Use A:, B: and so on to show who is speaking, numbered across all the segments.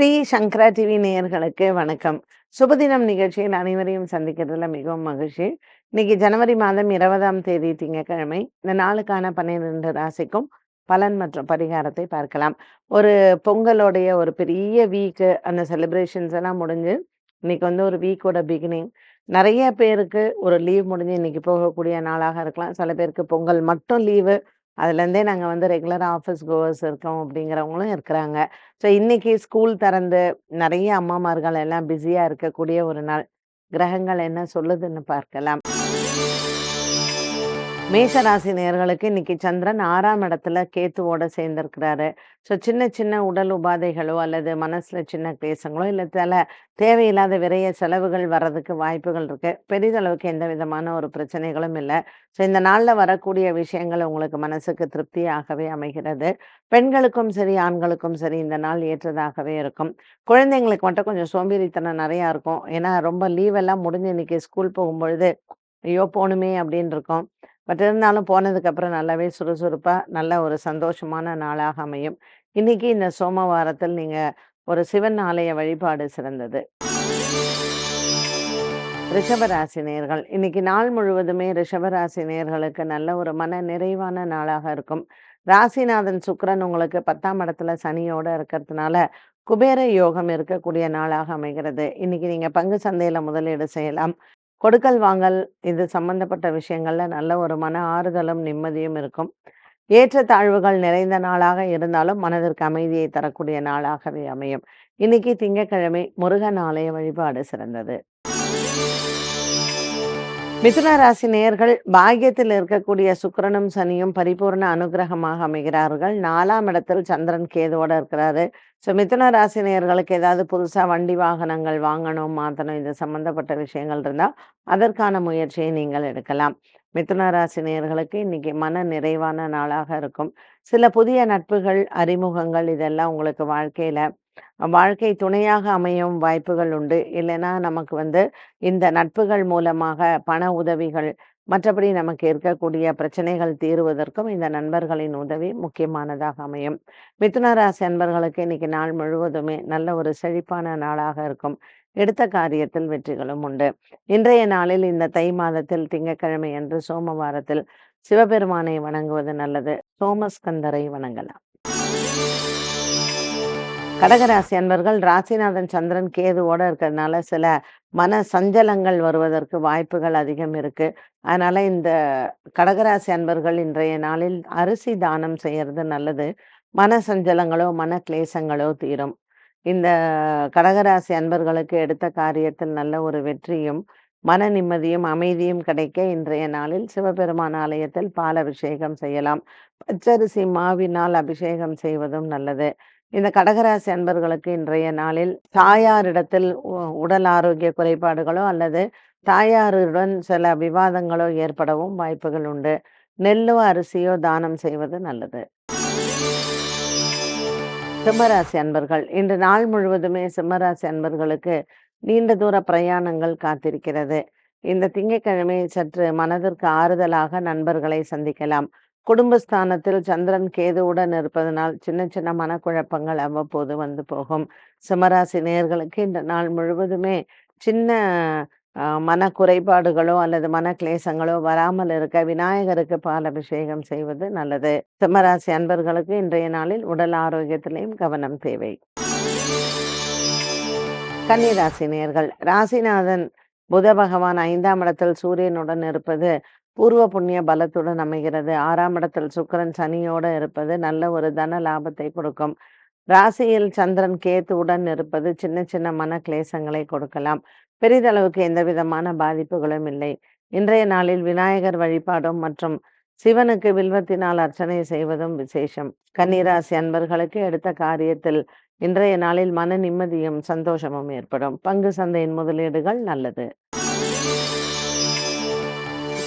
A: ஸ்ரீ சங்கரா TV நேயர்களுக்கு வணக்கம். சுபதினம் நிகழ்ச்சியில் அனைவரையும் சந்திக்கிறதுல மிகவும் மகிழ்ச்சி. இன்னைக்கு ஜனவரி மாதம் இருபதாம் தேதி திங்கக்கிழமை இந்த நாளுக்கான பன்னிரெண்டு ராசிக்கும் பலன் மற்றும் பரிகாரத்தை பார்க்கலாம். ஒரு பொங்கலோடைய ஒரு பெரிய வீக்கு அந்த செலிப்ரேஷன்ஸ் எல்லாம் முடிஞ்சு இன்னைக்கு வந்து ஒரு வீக்கோட பிகினிங் நிறைய பேருக்கு ஒரு லீவ் முடிஞ்சு இன்னைக்கு போகக்கூடிய நாளாக இருக்கலாம். சில பேருக்கு பொங்கல் மட்டும் லீவு அதுலேருந்தே நாங்கள் வந்து ரெகுலராக ஆஃபீஸ் கோவர்ஸ் இருக்கோம் அப்படிங்கிறவங்களும் இருக்கிறாங்க. ஸோ இன்றைக்கி ஸ்கூல் திறந்து நிறைய அம்மாமார்கள் எல்லாம் பிஸியாக இருக்கக்கூடிய ஒரு நாள். கிரகங்கள் என்ன சொல்லுதுன்னு பார்க்கலாம். மேஷராசி நேர்களுக்கு இன்னைக்கு சந்திரன் ஆறாம் இடத்துல கேத்துவோட சேர்ந்திருக்கிறாரு. ஸோ சின்ன சின்ன உடல் உபாதைகளோ அல்லது மனசுல சின்ன கிளேசங்களோ இல்லை சில தேவையில்லாத விரைய செலவுகள் வர்றதுக்கு வாய்ப்புகள் இருக்கு. பெரிதளவுக்கு எந்த விதமான ஒரு பிரச்சனைகளும் இல்லை. ஸோ இந்த நாளில் வரக்கூடிய விஷயங்கள் உங்களுக்கு மனசுக்கு திருப்தியாகவே அமைகிறது. பெண்களுக்கும் சரி ஆண்களுக்கும் சரி இந்த நாள் ஏற்றதாகவே இருக்கும். குழந்தைங்களுக்கு மட்டும் கொஞ்சம் சோம்பேறித்தனம் நிறையா இருக்கும். ஏன்னா ரொம்ப லீவெல்லாம் முடிஞ்சு இன்னைக்கு ஸ்கூல் போகும்பொழுது ஐயோ போகணுமே அப்படின்னு இருக்கும். பட் இருந்தாலும் போனதுக்கப்புறம் நல்லாவே சுறுசுறுப்பாக நல்ல ஒரு சந்தோஷமான நாளாக அமையும். இன்னைக்கு இந்த சோமவாரத்தில் நீங்கள் ஒரு சிவன் ஆலய வழிபாடு சிறந்தது. ரிஷபராசி நேர்கள். இன்னைக்கு நாள் முழுவதுமே ரிஷபராசி நேர்களுக்கு நல்ல ஒரு மன நிறைவான நாளாக இருக்கும். ராசிநாதன் சுக்கரன் உங்களுக்கு பத்தாம் இடத்துல சனியோட இருக்கிறதுனால குபேர யோகம் இருக்கக்கூடிய நாளாக அமைகிறது. இன்னைக்கு நீங்கள் பங்கு சந்தையில் முதலீடு செய்யலாம். கொடுக்கல் வாங்கல் இது சம்பந்தப்பட்ட விஷயங்களில் நல்ல ஒரு மன ஆறுதலும் நிம்மதியும் இருக்கும். ஏற்ற தாழ்வுகள் நிறைந்த நாளாக இருந்தாலும் மனதிற்கு அமைதியை தரக்கூடிய நாளாகவே அமையும். இன்னைக்கு திங்கட்கிழமை முருகன் ஆலய வழிபாடு சிறந்தது. மிதுன ராசி நேயர்கள் பாக்கியத்தில் இருக்கக்கூடிய சுக்கரனும் சனியும் பரிபூர்ண அனுகிரகமாக அமைகிறார்கள். நாலாம் இடத்தில் சந்திரன் கேதுவோட இருக்கிறாரு. ஸோ மிதுன ராசி நேர்களுக்கு ஏதாவது புதுசாக வண்டி வாகனங்கள் வாங்கணும் மாற்றணும் இது சம்பந்தப்பட்ட விஷயங்கள் இருந்தால் அதற்கான முயற்சியை நீங்கள் எடுக்கலாம். மிதுன ராசி நேர்களுக்கு இன்னைக்கு மன நிறைவான நாளாக இருக்கும். சில புதிய நட்புகள் அறிமுகங்கள் இதெல்லாம் உங்களுக்கு வாழ்க்கையில வாழ்க்கை துணையாக அமையும் வாய்ப்புகள் உண்டு. இல்லைன்னா நமக்கு வந்து இந்த நட்புகள் மூலமாக பண உதவிகள் மற்றபடி நமக்கு இருக்கக்கூடிய பிரச்சனைகள் தீருவதற்கும் இந்த நண்பர்களின் உதவி முக்கியமானதாக அமையும். மிதுன ராசி அன்பர்களுக்கு இன்னைக்கு நாள் முழுவதுமே நல்ல ஒரு செழிப்பான நாளாக இருக்கும். எடுத்த காரியத்தில் வெற்றிகளும் உண்டு. இன்றைய நாளில் இந்த தை மாதத்தில் திங்கட்கிழமை என்று சோமவாரத்தில் சிவபெருமானை வணங்குவது நல்லது. சோமஸ்கந்தரை வணங்கலாம். கடகராசி அன்பர்கள் ராசிநாதன் சந்திரன் கேதுவோட இருக்கிறதுனால சில மன சஞ்சலங்கள் வருவதற்கு வாய்ப்புகள் அதிகம் இருக்கு. அதனால இந்த கடகராசி அன்பர்கள் இன்றைய நாளில் அரிசி தானம் செய்யறது நல்லது. மன சஞ்சலங்களோ மன கிளேசங்களோ தீரும். இந்த கடகராசி அன்பர்களுக்கு எடுத்த காரியத்தில் நல்ல ஒரு வெற்றியும் மன நிம்மதியும் அமைதியும் கிடைக்க இன்றைய நாளில் சிவபெருமான் ஆலயத்தில் பால் அபிஷேகம் செய்யலாம். பச்சரிசி மாவினால் அபிஷேகம் செய்வதும் நல்லது. இந்த கடகராசி அன்பர்களுக்கு இன்றைய நாளில் தாயாரிடத்தில் உ- உடல் ஆரோக்கிய குறைபாடுகளோ அல்லது தாயாருடன் சில விவாதங்களோ ஏற்படவும் வாய்ப்புகள் உண்டு. நெல்லோ அரிசியோ தானம் செய்வது நல்லது. சிம்மராசி அன்பர்கள் இன்று நாள் முழுவதுமே சிம்மராசி அன்பர்களுக்கு நீண்ட தூர பிரயாணங்கள் காத்திருக்கிறது. இந்த திங்கட்கிழமை சற்று மனதிற்கு ஆறுதலாக நண்பர்களை சந்திக்கலாம். குடும்பஸ்தானத்தில் சந்திரன் கேதுவுடன் இருப்பதனால் சின்ன சின்ன மனக்குழப்பங்கள் அவ்வப்போது வந்து போகும். சிம்மராசி நேர்களுக்கு இந்த நாள் முழுவதுமே சின்ன மன குறைபாடுகளோ அல்லது மன கிளேசங்களோ வராமல் இருக்க விநாயகருக்கு பால் அபிஷேகம் செய்வது நல்லது. சிம்மராசி அன்பர்களுக்கு இன்றைய நாளில் உடல் ஆரோக்கியத்திலையும் கவனம் தேவை. கன்னிராசி நேர்கள் ராசிநாதன் புத பகவான் ஐந்தாம் இடத்தில் சூரியனுடன் இருப்பது பூர்வ புண்ணிய பலத்துடன் அமைகிறது. ஆறாம் இடத்தில் சுக்கிரன் சனியோட இருப்பது நல்ல ஒரு தன லாபத்தை கொடுக்கும். ராசியில் சந்திரன் கேத்துவுடன் இருப்பது சின்ன சின்ன மன கிளேசங்களை கொடுக்கலாம். பெரிதளவுக்கு எந்த விதமான பாதிப்புகளும் இல்லை. இன்றைய நாளில் விநாயகர் வழிபாடும் மற்றும் சிவனுக்கு வில்வத்தினால் அர்ச்சனை செய்வதும் விசேஷம். கன்னிராசி அன்பர்களுக்கு எடுத்த காரியத்தில் இன்றைய நாளில் மன நிம்மதியும் சந்தோஷமும் ஏற்படும். பங்கு சந்தையின் முதலீடுகள் நல்லது.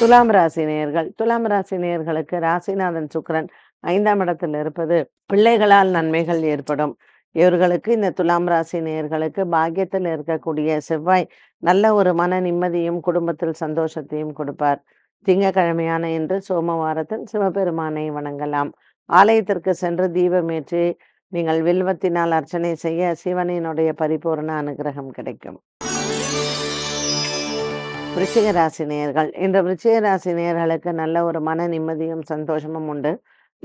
A: துலாம் ராசி நேயர்கள். துலாம் ராசி நேயர்களுக்கு ராசிநாதன் சுக்கிரன் ஐந்தாம் இடத்தில் இருப்பது பிள்ளைகளால் நன்மைகள் ஏற்படும். இவர்களுக்கு இந்த துலாம் ராசி நேயர்களுக்கு பாக்கியத்தில் இருக்கக்கூடிய செவ்வாய் நல்ல ஒரு மன நிம்மதியும் குடும்பத்தில் சந்தோஷத்தையும் கொடுப்பார். திங்கக்கிழமையான இன்று சோமவாரத்தில் சிவபெருமானை வணங்கலாம். ஆலயத்திற்கு சென்று தீபமேற்றி நீங்கள் வில்வத்தினால் அர்ச்சனை செய்ய சிவனினுடைய பரிபூரண அனுகிரகம் கிடைக்கும். விருச்சிக ராசி நேயர்கள் இந்த விருச்சிக ராசி நேயர்களுக்கு நல்ல ஒரு மன நிம்மதியும் சந்தோஷமும் உண்டு.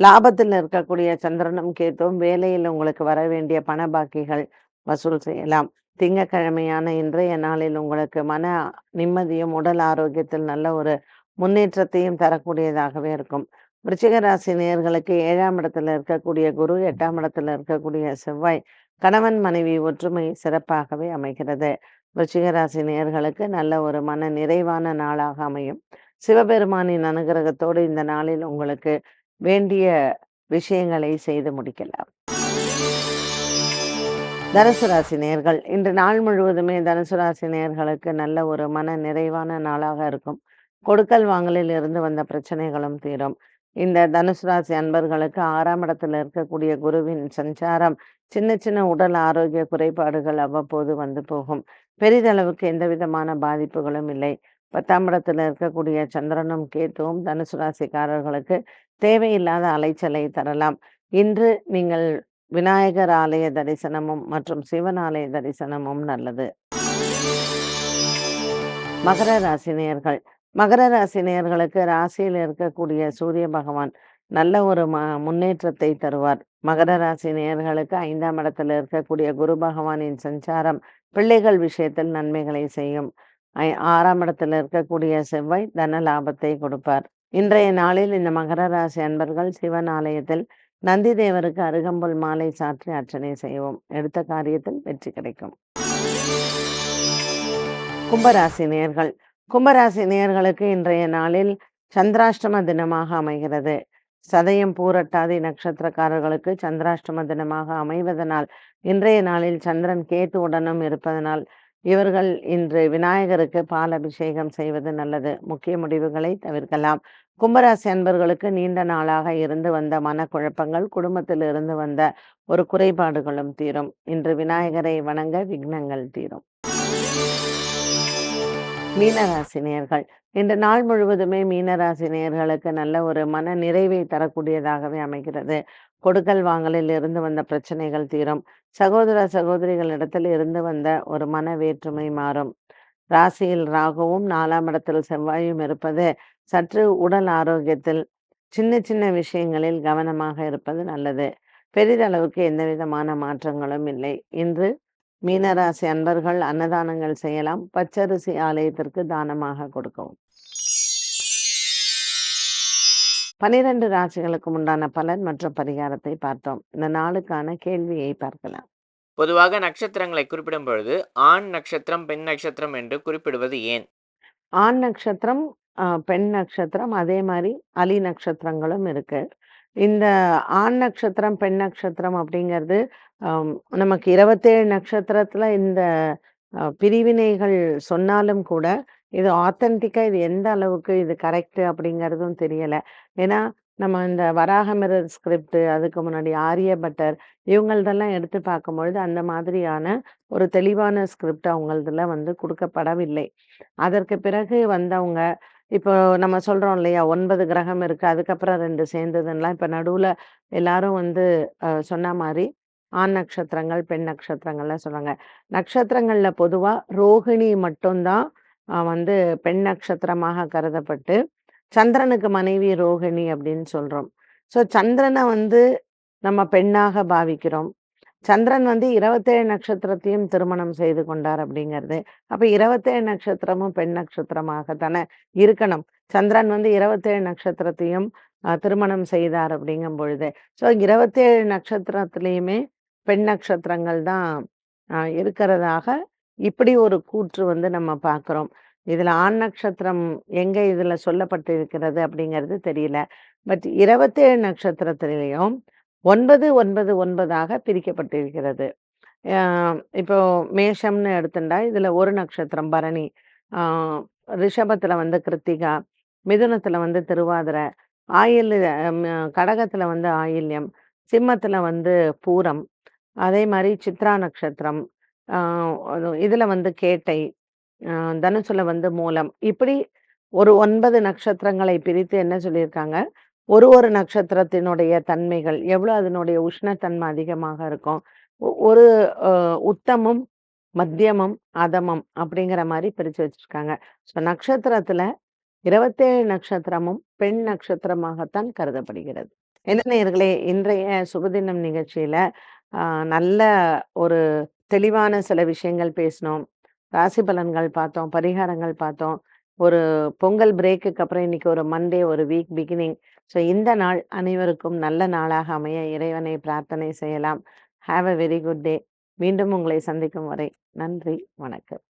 A: லாபத்தில் இருக்கக்கூடிய சந்திரனும் கேத்தும் வேலையில் உங்களுக்கு வர வேண்டிய பண பாக்கிகள் வசூல் செய்யலாம். திங்கக்கிழமையான இன்றைய நாளில் உங்களுக்கு மன நிம்மதியும் உடல் ஆரோக்கியத்தில் நல்ல ஒரு முன்னேற்றத்தையும் தரக்கூடியதாகவே இருக்கும். விருச்சிக ராசி நேயர்களுக்கு ஏழாம் இடத்துல இருக்கக்கூடிய குரு எட்டாம் இடத்துல இருக்கக்கூடிய செவ்வாய் கணவன் மனைவி ஒற்றுமை சிறப்பாகவே அமைகிறது. விருச்சிக ராசி நேயர்களுக்கு நல்ல ஒரு மன நிறைவான நாளாக அமையும். சிவபெருமானின் அனுகிரகத்தோடு இந்த நாளில் உங்களுக்கு வேண்டிய விஷயங்களை செய்து முடிக்கலாம். தனுசு ராசி நேர்கள் இன்று நாள் முழுவதுமே தனுசு ராசி நேர்களுக்கு நல்ல ஒரு மன நிறைவான நாளாக இருக்கும். கொடுக்கல் வாங்கலில் இருந்து வந்த பிரச்சனைகளும் தீரும். இந்த தனுசு ராசி அன்பர்களுக்கு ஆறாம் இடத்துல இருக்கக்கூடிய குருவின் சஞ்சாரம் சின்ன சின்ன உடல் ஆரோக்கிய குறைபாடுகள் அவ்வப்போது வந்து போகும். பெரிதளவுக்கு எந்த விதமான பாதிப்புகளும் இல்லை. பத்தாம் இடத்துல இருக்கக்கூடிய சந்திரனும் கேத்துவும் தனுசு ராசிக்காரர்களுக்கு தேவையில்லாத அலைச்சலை தரலாம். இன்று நீங்கள் விநாயகர் ஆலய தரிசனமும் மற்றும் சிவன் ஆலய தரிசனமும் நல்லது. மகர ராசினியர்கள் மகர ராசி நேயர்களுக்கு ராசியில் இருக்கக்கூடிய சூரிய பகவான் நல்ல ஒரு ம முன்னேற்றத்தை தருவார். மகர ராசி நேயர்களுக்கு ஐந்தாம் இடத்துல இருக்கக்கூடிய குரு பகவானின் சஞ்சாரம் பிள்ளைகள் விஷயத்தில் நன்மைகளை செய்யும். ஐ- ஆறாம் இடத்துல இருக்கக்கூடிய செவ்வாய் தன லாபத்தை கொடுப்பார். இன்றைய நாளில் இந்த மகர ராசி அன்பர்கள் சிவன் ஆலயத்தில் நந்தி தேவருக்கு அருகம்புல் மாலை சாற்றி அர்ச்சனை செய்வோம். எடுத்த காரியத்தில் வெற்றி கிடைக்கும். கும்பராசி நேயர்கள் கும்பராசி நேர்களுக்கு இன்றைய நாளில் சந்திராஷ்டம தினமாக அமைகிறது. சதயம் பூரட்டாதி நட்சத்திரக்காரர்களுக்கு சந்திராஷ்டம தினமாக அமைவதனால் இன்றைய நாளில் சந்திரன் கேத்துவுடனும் இருப்பதனால் இவர்கள் இன்று விநாயகருக்கு பால் அபிஷேகம் செய்வது நல்லது. முக்கிய முடிவுகளை தவிர்க்கலாம். கும்பராசி அன்பர்களுக்கு நீண்ட நாளாக இருந்து வந்த மனக்குழப்பங்கள் குடும்பத்தில் இருந்து வந்த ஒரு குறைபாடுகளும் தீரும். இன்று விநாயகரை வணங்க விக்னங்கள் தீரும். மீனராசி இந்த நாள் முழுவதுமே மீனராசினியர்களுக்கு நல்ல ஒரு மன நிறைவை தரக்கூடியதாகவே அமைகிறது. கொடுக்கல் வாங்கலில் இருந்து வந்த பிரச்சனைகள் தீரும். சகோதர சகோதரிகளிடத்தில் இருந்து வந்த ஒரு மன வேற்றுமை மாறும். ராசியில் ராகுவும் நாலாம் இடத்தில் செவ்வாயும் இருப்பது சற்று உடல் ஆரோக்கியத்தில் சின்ன சின்ன விஷயங்களில் கவனமாக இருப்பது நல்லது. பெரிதளவுக்கு எந்த விதமான மாற்றங்களும் இல்லை. இன்று மீனராசி அன்பர்கள் அன்னதானங்கள் செய்யலாம். பச்சரிசி ஆலயத்திற்கு தானமாக கொடுக்கவும். பனிரெண்டு ராசிகளுக்கு உண்டான பலன் மற்றும் பரிகாரத்தை பார்த்தோம். இந்த நாளுக்கான கேள்வியை பார்க்கலாம்.
B: பொதுவாக நட்சத்திரங்களை குறிப்பிடும் பொழுது ஆண் நட்சத்திரம் பெண் நட்சத்திரம் என்று குறிப்பிடுவது ஏன்?
A: ஆண் நட்சத்திரம் ஆஹ், பெண் நட்சத்திரம் அதே மாதிரி அலி நட்சத்திரங்களும் இருக்கு. இந்த ஆண் நட்சத்திரம் பெண் நட்சத்திரம் அப்படிங்கிறது நமக்கு இருபத்தேழு நட்சத்திரத்தில் இந்த பிரிவினைகள் சொன்னாலும் கூட இது ஆத்தென்டிக்கா இது எந்த அளவுக்கு இது கரெக்ட் அப்படிங்கிறதும் தெரியலை. ஏன்னா நம்ம இந்த வராகமிரர் ஸ்கிரிப்ட் அதுக்கு முன்னாடி ஆரியபட்டர் இவங்களதெல்லாம் எடுத்து பார்க்கும்பொழுது அந்த மாதிரியான ஒரு தெளிவான ஸ்கிரிப்ட் அவங்களதுல வந்து கொடுக்கப்படவில்லை. அதற்கு பிறகு வந்தவங்க இப்போ நம்ம சொல்றோம் இல்லையா? ஒன்பது கிரகம் இருக்கு. அதுக்கப்புறம் ரெண்டு சேர்ந்ததுன்னா இப்போ நடுவுல எல்லாரும் வந்து அஹ், சொன்ன மாதிரி ஆண் நட்சத்திரங்கள் பெண் நட்சத்திரங்கள்லாம் சொல்றாங்க நட்சத்திரங்கள்ல பொதுவா ரோகிணி மட்டும்தான் அஹ், வந்து பெண் நட்சத்திரமாக கருதப்பட்டு சந்திரனுக்கு மனைவி ரோகிணி அப்படின்னு சொல்றோம். ஸோ சந்திரனை வந்து நம்ம பெண்ணாக பாவிக்கிறோம். சந்திரன் வந்து இருபத்தேழு நட்சத்திரத்தையும் திருமணம் செய்து கொண்டார் அப்படிங்கிறது. அப்போ இருபத்தேழு நட்சத்திரமும் பெண் நட்சத்திரமாக தானே இருக்கணும். சந்திரன் வந்து இருபத்தேழு நட்சத்திரத்தையும் அஹ், திருமணம் செய்தார் அப்படிங்கும் பொழுது ஸோ இருபத்தேழு நட்சத்திரத்துலேயுமே பெண் நட்சத்திரங்கள் தான் இருக்கிறதாக இப்படி ஒரு கூற்று வந்து நம்ம பார்க்குறோம். இதுல ஆண் நட்சத்திரம் எங்க இதுல சொல்லப்பட்டிருக்கிறது அப்படிங்கிறது தெரியல. பட் இருபத்தேழு நட்சத்திரத்திலையும் ஒன்பது ஒன்பது ஒன்பதாக பிரிக்கப்பட்டிருக்கிறது. ஆஹ் இப்போ மேஷம்னு எடுத்துட்டா இதுல ஒரு நட்சத்திரம் பரணி. ஆஹ் ரிஷபத்துல வந்து கிருத்திகா மிதுனத்துல வந்து திருவாதிரை ஆயில் கடகத்துல வந்து ஆயில்யம் சிம்மத்துல வந்து பூரம் அதே மாதிரி சித்ரா நட்சத்திரம் ஆஹ் இதுல வந்து கேட்டை ஆஹ் தனுசுல வந்து மூலம். இப்படி ஒரு ஒன்பது நட்சத்திரங்களை பிரித்து என்ன சொல்லியிருக்காங்க? ஒரு ஒரு நட்சத்திரத்தினுடைய தன்மைகள் எவ்வளோ அதனுடைய உஷ்ணத்தன்மை அதிகமாக இருக்கும்? ஒரு உத்தமும் உத்தமம் மத்தியமம் அதமம் அப்படிங்கிற மாதிரி பிரித்து வச்சிருக்காங்க. ஸோ நட்சத்திரத்துல இருபத்தேழு நட்சத்திரமும் பெண் நட்சத்திரமாகத்தான் கருதப்படுகிறது. என்ன நேர்களே இன்றைய சுபதினம் நிகழ்ச்சியில ஆஹ், நல்ல ஒரு தெளிவான சில விஷயங்கள் பேசினோம். ராசி பலன்கள் பார்த்தோம் பரிகாரங்கள் பார்த்தோம். ஒரு பொங்கல் பிரேக்குக்கு அப்புறம் இன்னைக்கு ஒரு மண்டே ஒரு வீக் பிகினிங் ஸோ இந்த நாள் அனைவருக்கும் நல்ல நாளாக அமைய இறைவனை பிரார்த்தனை செய்யலாம். Have a very good day மீண்டும் உங்களை சந்திக்கும் வரை நன்றி வணக்கம்.